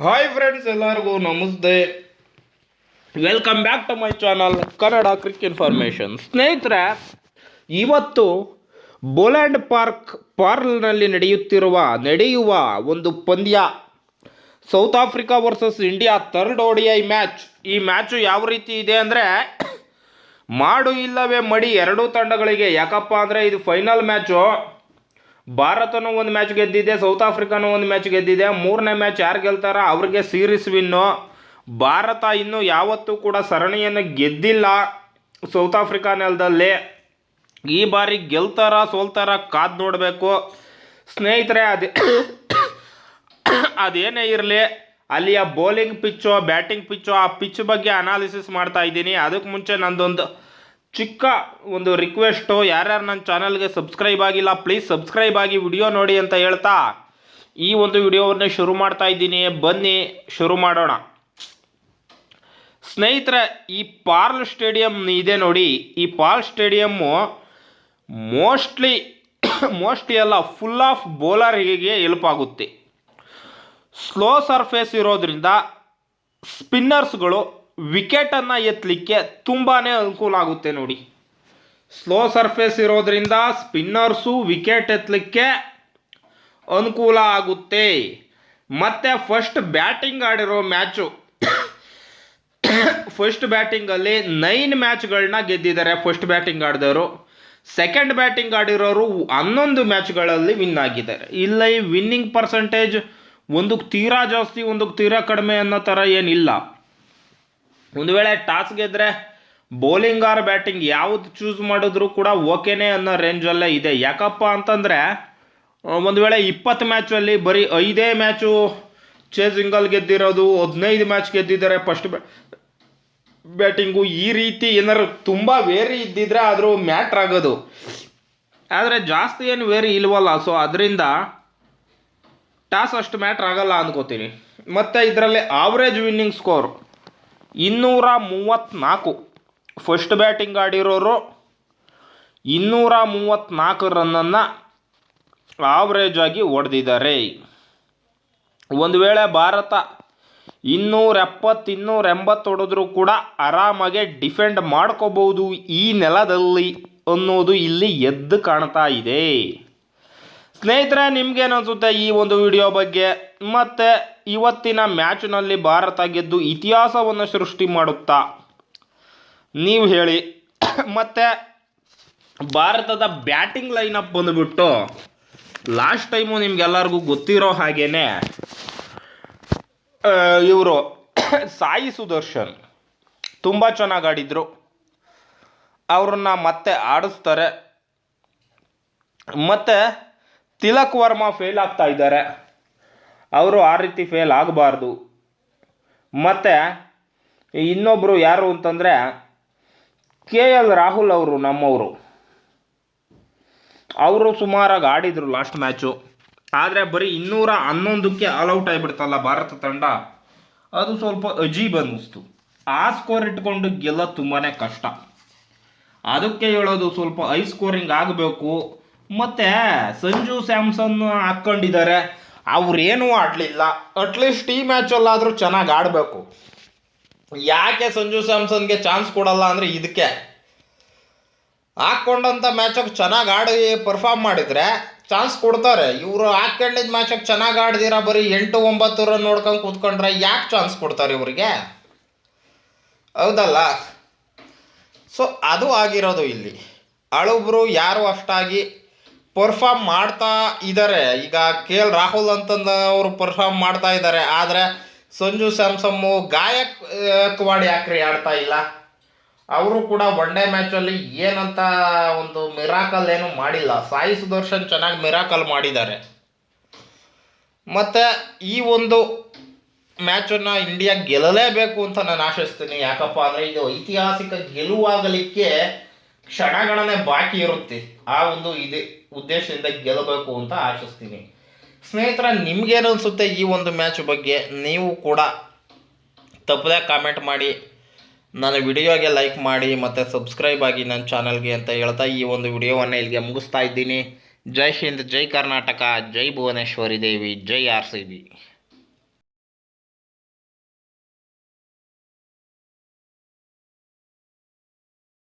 Hi friends ಎಲ್ಲರಿಗೂ ನಮಸ್ತೆ. Welcome back to my channel Kannada crick information ಸ್ನೇಹಿತರೆ, ಇವತ್ತು ಬೋಲ್ಯಾಂಡ್ ಪಾರ್ಕ್ ಪಾರ್ಲ್ನಲ್ಲಿ ನಡೆಯುತ್ತಿರುವ, ನಡೆಯುವ ಒಂದು ಪಂದ್ಯ. South Africa versus India third I match ಈ ಮ್ಯಾಚು ಯಾವ ರೀತಿ ಇದೆ ಅಂದರೆ, ಮಾಡು ಇಲ್ಲವೇ ಮಡಿ ಎರಡೂ ತಂಡಗಳಿಗೆ. ಯಾಕಪ್ಪ ಅಂದರೆ ಇದು ಫೈನಲ್ ಮ್ಯಾಚು ಭಾರತನೂ ಒಂದು ಮ್ಯಾಚ್ ಗೆದ್ದಿದೆ ಸೌತ್ ಆಫ್ರಿಕಾನೂ ಒಂದು ಮ್ಯಾಚ್ ಗೆದ್ದಿದೆ, ಮೂರನೇ ಮ್ಯಾಚ್ ಯಾರು ಗೆಲ್ತಾರ ಅವ್ರಿಗೆ ಸೀರೀಸ್ ವಿನ್ನು ಭಾರತ ಇನ್ನೂ ಯಾವತ್ತೂ ಕೂಡ ಸರಣಿಯನ್ನು ಗೆದ್ದಿಲ್ಲ ಸೌತ್ ಆಫ್ರಿಕಾ ನೆಲದಲ್ಲಿ. ಈ ಬಾರಿ ಗೆಲ್ತಾರ, ಸೋಲ್ತಾರ ಕಾದು ನೋಡಬೇಕು. ಸ್ನೇಹಿತರೆ, ಅದೇ ಅದೇನೇ ಇರಲಿ, ಅಲ್ಲಿಯ ಬೌಲಿಂಗ್ ಪಿಚ್ಚು ಬ್ಯಾಟಿಂಗ್ ಪಿಚ್ಚು ಆ ಪಿಚ್ ಬಗ್ಗೆ ಅನಾಲಿಸಿಸ್ ಮಾಡ್ತಾ ಇದ್ದೀನಿ. ಅದಕ್ಕೆ ಮುಂಚೆ ನಂದೊಂದು ಚಿಕ್ಕ ಒಂದು ರಿಕ್ವೆಸ್ಟು ಯಾರ್ಯಾರು ನನ್ನ ಚಾನಲ್ಗೆ ಸಬ್ಸ್ಕ್ರೈಬ್ ಆಗಿಲ್ಲ ಪ್ಲೀಸ್ ಸಬ್ಸ್ಕ್ರೈಬ್ ಆಗಿ ವಿಡಿಯೋ ನೋಡಿ ಅಂತ ಹೇಳ್ತಾ ಈ ಒಂದು ವಿಡಿಯೋವನ್ನು ಶುರು ಮಾಡ್ತಾ ಇದ್ದೀನಿ. ಬನ್ನಿ, ಶುರು ಮಾಡೋಣ. ಸ್ನೇಹಿತರೆ, ಈ ಪಾರ್ಲ್ ಸ್ಟೇಡಿಯಂ ಇದೆ ನೋಡಿ. ಈ ಪಾರ್ಲ್ ಸ್ಟೇಡಿಯಮ್ಮು ಮೋಸ್ಟ್ಲಿ ಮೋಸ್ಟ್ಲಿ ಎಲ್ಲ ಫುಲ್ ಆಫ್ ಬೌಲರಿಗೆ ಹೆಲ್ಪ್ ಆಗುತ್ತೆ. ಸ್ಲೋ ಸರ್ಫೇಸ್ ಇರೋದ್ರಿಂದ ಸ್ಪಿನ್ನರ್ಸ್ಗಳು ವಿಕೆಟನ್ನು ಎತ್ತಲಿಕ್ಕೆ ತುಂಬಾ ಅನುಕೂಲ ಆಗುತ್ತೆ ನೋಡಿ. ಸ್ಲೋ ಸರ್ಫೇಸ್ ಇರೋದ್ರಿಂದ ಸ್ಪಿನ್ನರ್ಸು ವಿಕೆಟ್ ಎತ್ತಲಿಕ್ಕೆ ಅನುಕೂಲ ಆಗುತ್ತೆ. ಮತ್ತು ಫಸ್ಟ್ ಬ್ಯಾಟಿಂಗ್ ಆಡಿರೋ ಮ್ಯಾಚು ಫಸ್ಟ್ ಬ್ಯಾಟಿಂಗಲ್ಲಿ ನೈನ್ ಮ್ಯಾಚ್ಗಳನ್ನ ಗೆದ್ದಿದ್ದಾರೆ ಫಸ್ಟ್ ಬ್ಯಾಟಿಂಗ್ ಆಡಿದವರು. ಸೆಕೆಂಡ್ ಬ್ಯಾಟಿಂಗ್ ಆಡಿರೋರು ಹನ್ನೊಂದು ಮ್ಯಾಚ್ಗಳಲ್ಲಿ ವಿನ್ ಆಗಿದ್ದಾರೆ. ಇಲ್ಲ ವಿನ್ನಿಂಗ್ ಪರ್ಸೆಂಟೇಜ್ ಒಂದಕ್ಕೆ ತೀರಾ ಜಾಸ್ತಿ, ಒಂದಕ್ಕೆ ತೀರಾ ಕಡಿಮೆ ಅನ್ನೋ ಥರ ಏನಿಲ್ಲ. ಒಂದು ವೇಳೆ ಟಾಸ್ ಗೆದ್ರೆ ಬೌಲಿಂಗ್ ಆರ್ ಬ್ಯಾಟಿಂಗ್ ಯಾವುದು ಚೂಸ್ ಮಾಡಿದ್ರು ಕೂಡ ಓಕೆನೇ ಅನ್ನೋ ರೇಂಜಲ್ಲೇ ಇದೆ. ಯಾಕಪ್ಪ ಅಂತಂದರೆ ಒಂದು ವೇಳೆ ಇಪ್ಪತ್ತು ಮ್ಯಾಚಲ್ಲಿ ಬರೀ ಐದೇ ಮ್ಯಾಚು ಚೇಸಿಂಗಲ್ ಗೆದ್ದಿರೋದು, ಹದಿನೈದು ಮ್ಯಾಚ್ ಗೆದ್ದಿದ್ದಾರೆ ಫಸ್ಟ್ ಬ್ಯಾಟಿಂಗು ಈ ರೀತಿ ಏನಾದ್ರು ತುಂಬ ವೇರಿ ಇದ್ದಿದ್ರೆ ಆದರೂ ಮ್ಯಾಟ್ರ್ ಆಗೋದು. ಆದರೆ ಜಾಸ್ತಿ ಏನು ವೇರಿ ಇಲ್ವಲ್ಲ ಸೊ ಅದರಿಂದ ಟಾಸ್ ಅಷ್ಟು ಮ್ಯಾಟ್ರ್ ಆಗಲ್ಲ ಅಂದ್ಕೋತೀನಿ ಮತ್ತು ಇದರಲ್ಲಿ ಆವ್ರೇಜ್ ವಿನ್ನಿಂಗ್ ಸ್ಕೋರ್ ಇನ್ನೂರ ಮೂವತ್ತ್ನಾಲ್ಕು ಫಸ್ಟ್ ಬ್ಯಾಟಿಂಗ್ ಆಡಿರೋರು ಇನ್ನೂರ ಮೂವತ್ತ್ನಾಲ್ಕು ರನ್ನನ್ನು ಆವ್ರೇಜ್ ಆಗಿ ಹೊಡೆದಿದ್ದಾರೆ. ಒಂದು ವೇಳೆ ಭಾರತ ಇನ್ನೂರ ಎಪ್ಪತ್ತು ಇನ್ನೂರ ಎಂಬತ್ತು ಹೊಡೆದ್ರೂ ಕೂಡ ಆರಾಮಾಗೆ ಡಿಫೆಂಡ್ ಮಾಡ್ಕೋಬೋದು ಈ ನೆಲದಲ್ಲಿ ಅನ್ನೋದು ಇಲ್ಲಿ ಎದ್ದು ಕಾಣ್ತಾ ಇದೆ. ಸ್ನೇಹಿತರೆ ನಿಮ್ಗೇನು ಅನಿಸುತ್ತೆ ಈ ಒಂದು ವಿಡಿಯೋ ಬಗ್ಗೆ? ಮತ್ತು ಇವತ್ತಿನ ಮ್ಯಾಚ್ನಲ್ಲಿ ಭಾರತ ಗೆದ್ದು ಇತಿಹಾಸವನ್ನು ಸೃಷ್ಟಿ ಮಾಡುತ್ತಾ? ನೀವು ಹೇಳಿ. ಮತ್ತು ಭಾರತದ ಬ್ಯಾಟಿಂಗ್ ಲೈನಪ್ ಬಂದುಬಿಟ್ಟು ಲಾಸ್ಟ್ ಟೈಮು ನಿಮ್ಗೆಲ್ಲರಿಗೂ ಗೊತ್ತಿರೋ ಹಾಗೇನೆ ಇವರು ಸಾಯಿ ಸುದರ್ಶನ್ ತುಂಬ ಚೆನ್ನಾಗಿ ಆಡಿದರು. ಅವ್ರನ್ನ ಮತ್ತೆ ಆಡಿಸ್ತಾರೆ. ಮತ್ತು ತಿಲಕ್ ವರ್ಮಾ ಫೇಲ್ ಆಗ್ತಾ ಇದ್ದಾರೆ. ಅವರು ಆ ರೀತಿ ಫೇಲ್ ಆಗಬಾರ್ದು. ಮತ್ತು ಇನ್ನೊಬ್ಬರು ಯಾರು ಅಂತಂದರೆ ಕೆ ಎಲ್ ರಾಹುಲ್ ಅವರು ನಮ್ಮವರು. ಅವರು ಸುಮಾರಾಗಿ ಆಡಿದರು ಲಾಸ್ಟ್ ಮ್ಯಾಚು ಆದರೆ ಬರೀ ಇನ್ನೂರ ಹನ್ನೊಂದಕ್ಕೆ ಆಲ್ಔಟ್ ಆಗಿಬಿಡ್ತಲ್ಲ ಭಾರತ ತಂಡ. ಅದು ಸ್ವಲ್ಪ ಅಜೀಬ್ ಅನ್ನಿಸ್ತು. ಆ ಸ್ಕೋರ್ ಇಟ್ಕೊಂಡು ಗೆಲ್ಲೋದು ತುಂಬಾ ಕಷ್ಟ. ಅದಕ್ಕೆ ಹೇಳೋದು ಸ್ವಲ್ಪ ಹೈ ಸ್ಕೋರಿಂಗ್ ಆಗಬೇಕು. ಮತ್ತು ಸಂಜು ಸ್ಯಾಮ್ಸನ್ ಹಾಕ್ಕೊಂಡಿದ್ದಾರೆ. ಅವ್ರೇನೂ ಆಡಲಿಲ್ಲ. ಅಟ್ಲೀಸ್ಟ್ ಈ ಮ್ಯಾಚಲ್ಲಾದರೂ ಚೆನ್ನಾಗಿ ಆಡಬೇಕು. ಯಾಕೆ ಸಂಜು ಸ್ಯಾಮ್ಸನ್ಗೆ ಚಾನ್ಸ್ ಕೊಡಲ್ಲ ಅಂದರೆ ಇದಕ್ಕೆ. ಹಾಕ್ಕೊಂಡಂಥ ಮ್ಯಾಚಕ್ಕೆ ಚೆನ್ನಾಗಿ ಆಡಿ ಪರ್ಫಾರ್ಮ್ ಮಾಡಿದರೆ ಚಾನ್ಸ್ ಕೊಡ್ತಾರೆ. ಇವರು ಹಾಕ್ಕೊಂಡಿದ್ದ ಮ್ಯಾಚಕ್ಕೆ ಚೆನ್ನಾಗಿ ಆಡ್ದಿರ ಬರೀ ಎಂಟು ಒಂಬತ್ತು ರನ್ ನೋಡ್ಕೊಂಡು ಕೂತ್ಕೊಂಡ್ರೆ ಯಾಕೆ ಚಾನ್ಸ್ ಕೊಡ್ತಾರೆ ಇವರಿಗೆ? ಹೌದಲ್ಲ? ಸೊ ಅದು ಆಗಿರೋದು ಇಲ್ಲಿ. ಅಳೊಬ್ರು ಯಾರು ಅಷ್ಟಾಗಿ ಪರ್ಫಾರ್ಮ್ ಮಾಡ್ತಾ ಇದ್ದಾರೆ ಈಗ ಕೆ ಎಲ್ ರಾಹುಲ್ ಅಂತಂದ ಅವರು ಪರ್ಫಾರ್ಮ್ ಮಾಡ್ತಾ ಇದ್ದಾರೆ ಆದರೆ ಸಂಜು ಸ್ಯಾಮ್ಸಮ್ಮು ಗಾಯಕ್ವಾಡಿ ಯಾಕ್ರಿ ಆಡ್ತಾ ಇಲ್ಲ. ಅವರು ಕೂಡ ಒನ್ ಡೇ ಮ್ಯಾಚಲ್ಲಿ ಏನಂತ ಒಂದು ಮಿರಾಕಲ್ ಏನು ಮಾಡಿಲ್ಲ. ಸಾಯಿ ಸುದರ್ಶನ್ ಚೆನ್ನಾಗಿ ಮಿರಾಕಲ್ ಮಾಡಿದ್ದಾರೆ. ಮತ್ತು ಈ ಒಂದು ಮ್ಯಾಚನ್ನು ಇಂಡಿಯಾ ಗೆಲ್ಲಲೇಬೇಕು ಅಂತ ನಾನು ಆಶಿಸ್ತೀನಿ. ಯಾಕಪ್ಪ ಅಂದರೆ ಇದು ಐತಿಹಾಸಿಕ ಗೆಲುವಾಗಲಿಕ್ಕೆ ಕ್ಷಣಗಣನೆ ಬಾಕಿ ಇರುತ್ತೆ. ಆ ಒಂದು ಇದೇ, ಉದ್ದೇಶದಿಂದ ಗೆಲ್ಲಬೇಕು ಅಂತ ಆಶಿಸ್ತೀನಿ. ಸ್ನೇಹಿತರ ನಿಮ್ಗೇನು ಅನಿಸುತ್ತೆ ಈ ಒಂದು ಮ್ಯಾಚ್ ಬಗ್ಗೆ? ನೀವು ಕೂಡ ತಪ್ಪದೆ ಕಾಮೆಂಟ್ ಮಾಡಿ. ನನ್ನ ವಿಡಿಯೋಗೆ ಲೈಕ್ ಮಾಡಿ ಮತ್ತು ಸಬ್ಸ್ಕ್ರೈಬ್ ಆಗಿ ನನ್ನ ಚಾನಲ್ಗೆ ಅಂತ ಹೇಳ್ತಾ ಈ ಒಂದು ವಿಡಿಯೋವನ್ನು ಇಲ್ಲಿಗೆ ಮುಗಿಸ್ತಾ ಇದ್ದೀನಿ. Jai Hind, Jai Karnataka, Jai Bhuvaneshwari Devi, Jai R C B.